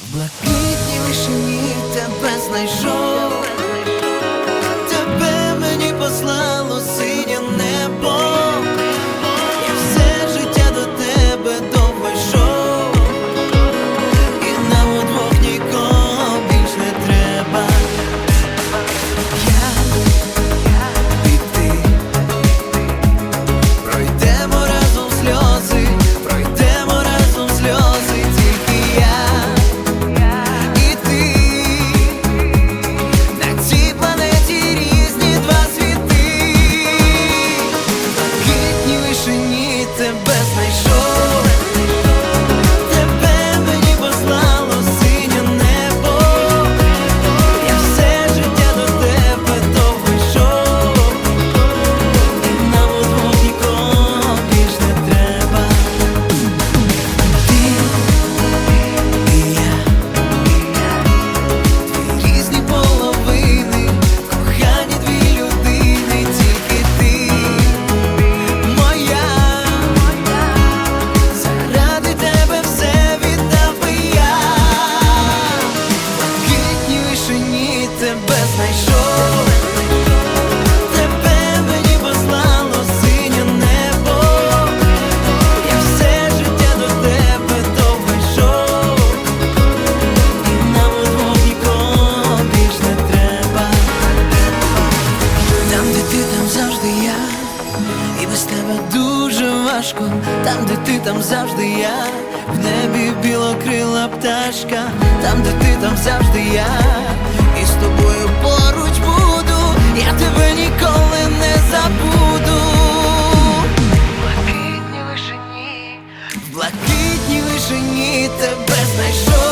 В блакитній вишині тебе знайшов, тебе знайшов, тебе мені послало синє небо. Я все життя до тебе довго йшов, і нам удвох нікого більш не треба. Там, де ти, там завжди я, і без тебе дуже важко. Там, де ти, там завжди я, в небі білокрила пташка, там, де ти, там завжди я, тобою поруч буду, я тебе ніколи не забуду. В блакитній вишині, в блакитній вишині тебе знайшов.